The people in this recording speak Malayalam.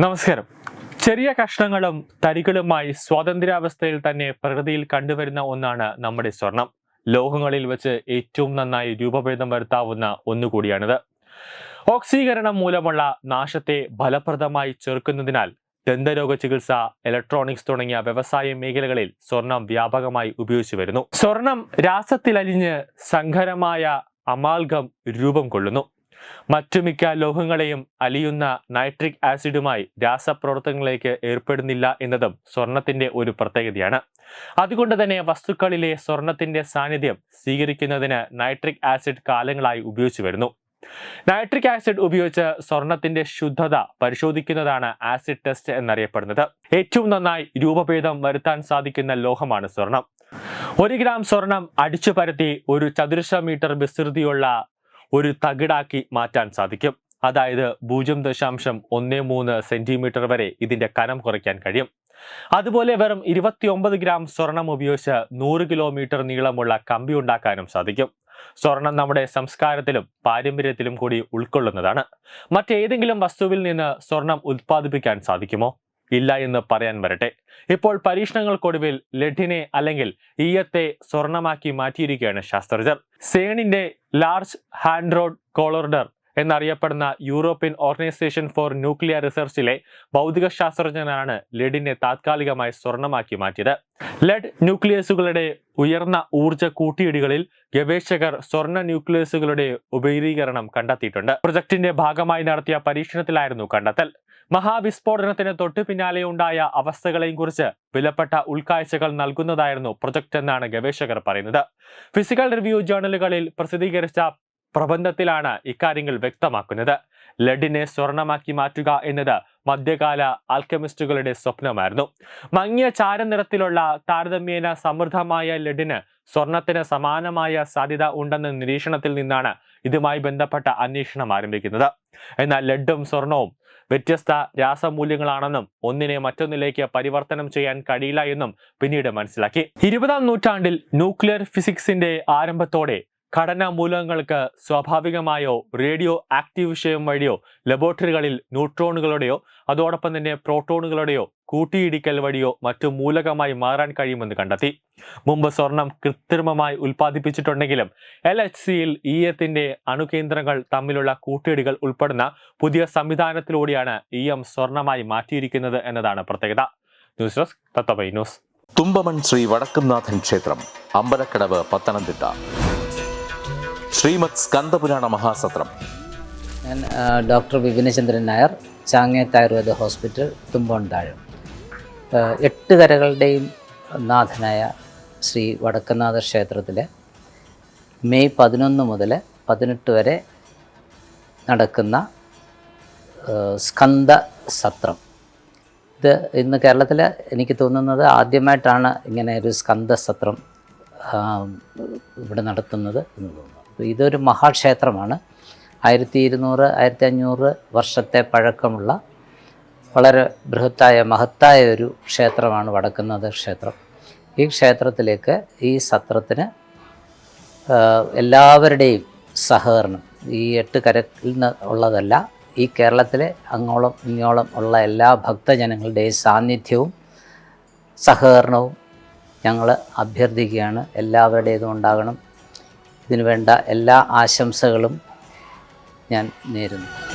നമസ്കാരം. ചെറിയ കഷ്ണങ്ങളും തരികളുമായി സ്വാതന്ത്ര്യാവസ്ഥയിൽ തന്നെ പ്രകൃതിയിൽ കണ്ടുവരുന്ന ഒന്നാണ് നമ്മുടെ സ്വർണം. ലോഹങ്ങളിൽ വെച്ച് ഏറ്റവും നന്നായി രൂപഭേദം വരുത്താവുന്ന ഒന്നുകൂടിയാണിത്. ഓക്സീകരണം മൂലമുള്ള നാശത്തെ ഫലപ്രദമായി ചെറുക്കുന്നതിനാൽ ദന്തരോഗ ചികിത്സ ഇലക്ട്രോണിക്സ് തുടങ്ങിയ വ്യവസായ മേഖലകളിൽ സ്വർണം വ്യാപകമായി ഉപയോഗിച്ചു വരുന്നു. സ്വർണം രാസത്തിലലിഞ്ഞ് സങ്കരമായ അമാൽഗം രൂപം കൊള്ളുന്നു. മറ്റു മിക്ക ലോഹങ്ങളെയും അലിയുന്ന നൈട്രിക് ആസിഡുമായി രാസപ്രവർത്തനങ്ങളിലേക്ക് ഏർപ്പെടുന്നില്ല എന്നതും സ്വർണത്തിന്റെ ഒരു പ്രത്യേകതയാണ്. അതുകൊണ്ട് തന്നെ വസ്തുക്കളിലെ സ്വർണത്തിന്റെ സാന്നിധ്യം സ്വീകരിക്കുന്നതിന് നൈട്രിക് ആസിഡ് കാലങ്ങളായി ഉപയോഗിച്ചു വരുന്നു. നൈട്രിക് ആസിഡ് ഉപയോഗിച്ച് സ്വർണത്തിന്റെ ശുദ്ധത പരിശോധിക്കുന്നതാണ് ആസിഡ് ടെസ്റ്റ് എന്നറിയപ്പെടുന്നത്. ഏറ്റവും നന്നായി രൂപഭേദം വരുത്താൻ സാധിക്കുന്ന ലോഹമാണ് സ്വർണം. ഒരു ഗ്രാം സ്വർണം അടിച്ചു പരത്തി ഒരു ചതുരശ്ര മീറ്റർ വിസ്തൃതിയുള്ള ഒരു തകിടാക്കി മാറ്റാൻ സാധിക്കും. അതായത് പൂജ്യം ദശാംശം ഒന്ന് മൂന്ന് സെന്റിമീറ്റർ വരെ ഇതിന്റെ കനം കുറയ്ക്കാൻ കഴിയും. അതുപോലെ വെറും ഇരുപത്തിയൊമ്പത് ഗ്രാം സ്വർണം ഉപയോഗിച്ച് നൂറ് കിലോമീറ്റർ നീളമുള്ള കമ്പി ഉണ്ടാക്കാനും സാധിക്കും. സ്വർണം നമ്മുടെ സംസ്കാരത്തിലും പാരമ്പര്യത്തിലും കൂടി ഉൾക്കൊള്ളുന്നതാണ്. മറ്റേതെങ്കിലും വസ്തുവിൽ നിന്ന് സ്വർണം ഉത്പാദിപ്പിക്കാൻ സാധിക്കുമോ? ഇല്ല എന്ന് പറയാൻ വരട്ടെ. ഇപ്പോൾ പരീക്ഷണങ്ങൾക്കൊടുവിൽ ലെഡിനെ അല്ലെങ്കിൽ ഈയത്തെ സ്വർണമാക്കി മാറ്റിയിരിക്കുകയാണ് ശാസ്ത്രജ്ഞർ. സേണിന്റെ ലാർജ് ഹാൻഡ്രോഡ് കോളോർഡർ എന്നറിയപ്പെടുന്ന യൂറോപ്യൻ ഓർഗനൈസേഷൻ ഫോർ ന്യൂക്ലിയർ റിസർച്ചിലെ ഭൗതിക ശാസ്ത്രജ്ഞനാണ് ലെഡിനെ താത്കാലികമായി സ്വർണമാക്കി മാറ്റിയത്. ലെഡ് ന്യൂക്ലിയസുകളുടെ ഉയർന്ന ഊർജ കൂട്ടിയിടികളിൽ ഗവേഷകർ സ്വർണ ന്യൂക്ലിയസുകളുടെ ഉപരീകരണം കണ്ടെത്തിയിട്ടുണ്ട്. പ്രൊജക്ടിന്റെ ഭാഗമായി നടത്തിയ പരീക്ഷണത്തിലായിരുന്നു കണ്ടെത്തൽ. മഹാവിസ്ഫോടനത്തിന് തൊട്ടു പിന്നാലെ ഉണ്ടായ അവസ്ഥകളെയും കുറിച്ച് വിലപ്പെട്ട ഉൾക്കാഴ്ചകൾ നൽകുന്നതായിരുന്നു പ്രൊജക്ട് എന്നാണ് ഗവേഷകർ പറയുന്നത്. ഫിസിക്കൽ റിവ്യൂ ജേണലുകളിൽ പ്രസിദ്ധീകരിച്ച പ്രബന്ധത്തിലാണ് ഇക്കാര്യങ്ങൾ വ്യക്തമാക്കുന്നത്. ലഡിനെ സ്വർണമാക്കി മാറ്റുക എന്നത് മധ്യകാല ആൽക്കമിസ്റ്റുകളുടെ സ്വപ്നമായിരുന്നു. മങ്ങിയ ചാരനിറത്തിലുള്ള താരതമ്യേന സമൃദ്ധമായ ലഡിന് സ്വർണത്തിന് സമാനമായ സാധ്യത ഉണ്ടെന്ന നിരീക്ഷണത്തിൽ നിന്നാണ് ഇതുമായി ബന്ധപ്പെട്ട അന്വേഷണം ആരംഭിക്കുന്നത്. എന്നാൽ ലഡും സ്വർണവും വ്യത്യസ്ത രാസമൂല്യങ്ങളാണെന്നും ഒന്നിനെ മറ്റൊന്നിലേക്ക് പരിവർത്തനം ചെയ്യാൻ കഴിയില്ല എന്നും പിന്നീട് മനസ്സിലാക്കി. ഇരുപതാം നൂറ്റാണ്ടിൽ ന്യൂക്ലിയർ ഫിസിക്സിന്റെ ആരംഭത്തോടെ ഘടന മൂലകങ്ങൾക്ക് സ്വാഭാവികമായോ റേഡിയോ ആക്റ്റീവ് വിഷയം വഴിയോ ലബോറട്ടറികളിൽ ന്യൂട്രോണുകളുടെയോ അതോടൊപ്പം തന്നെ പ്രോട്ടോണുകളുടെയോ കൂട്ടിയിടിക്കൽ വഴിയോ മറ്റു മൂലകമായി മാറാൻ കഴിയുമെന്ന് കണ്ടെത്തി. മുമ്പ് സ്വർണം കൃത്രിമമായി ഉൽപ്പാദിപ്പിച്ചിട്ടുണ്ടെങ്കിലും എൽ എച്ച് സിയിൽ ഈയത്തിന്റെ അണുകേന്ദ്രങ്ങൾ തമ്മിലുള്ള കൂട്ടിയിടികൾ ഉൾപ്പെടുന്ന പുതിയ സംവിധാനത്തിലൂടെയാണ് ഇ എം സ്വർണമായി മാറ്റിയിരിക്കുന്നത് എന്നതാണ് പ്രത്യേകത. ന്യൂസ് ഡെസ്ക് തത്തമൈ ന്യൂസ്. തുമ്പമൺ ശ്രീ വടക്കുംനാഥൻ ക്ഷേത്രം അമ്പലക്കടവ് പത്തനംതിട്ട. ശ്രീമത് സ്കന്ദപുരാണ മഹാസത്രം. ഞാൻ ഡോക്ടർ വിപിനചന്ദ്രൻ നായർ ചാങ്ങേത്ത് ആയുർവേദ ഹോസ്പിറ്റൽ തുമ്പോണ്ടാഴം എട്ട് കരകളുടെയും നാഥനായ ശ്രീ വടക്കനാഥ ക്ഷേത്രത്തിലെ മെയ് പതിനൊന്ന് മുതൽ പതിനെട്ട് വരെ നടക്കുന്ന സ്കന്ദ സത്രം. ഇത് ഇന്ന് കേരളത്തിൽ എനിക്ക് തോന്നുന്നത് ആദ്യമായിട്ടാണ് ഇങ്ങനെ ഒരു സ്കന്ദ സത്രം ഇവിടെ നടത്തുന്നത് എന്ന് തോന്നുന്നു. ഇതൊരു മഹാക്ഷേത്രമാണ്. ആയിരത്തി ഇരുന്നൂറ് ആയിരത്തി അഞ്ഞൂറ് വർഷത്തെ പഴക്കമുള്ള വളരെ ബൃഹത്തായ മഹത്തായ ഒരു ക്ഷേത്രമാണ് വടക്കുന്നാഥ ക്ഷേത്രം. ഈ ക്ഷേത്രത്തിലേക്ക് ഈ സത്രത്തിന് എല്ലാവരുടെയും സഹകരണം ഈ എട്ട് കരത്തിൽ നിന്ന് ഉള്ളതല്ല ഈ കേരളത്തിലെ അങ്ങോളം ഇങ്ങോളം ഉള്ള എല്ലാ ഭക്തജനങ്ങളുടെയും സാന്നിധ്യവും സഹകരണവും ഞങ്ങൾ അഭ്യർത്ഥിക്കുകയാണ്. എല്ലാവരുടേതും ഉണ്ടാകണം. ഇതിനു വേണ്ട എല്ലാ ആശംസകളും ഞാൻ നേരുന്നു.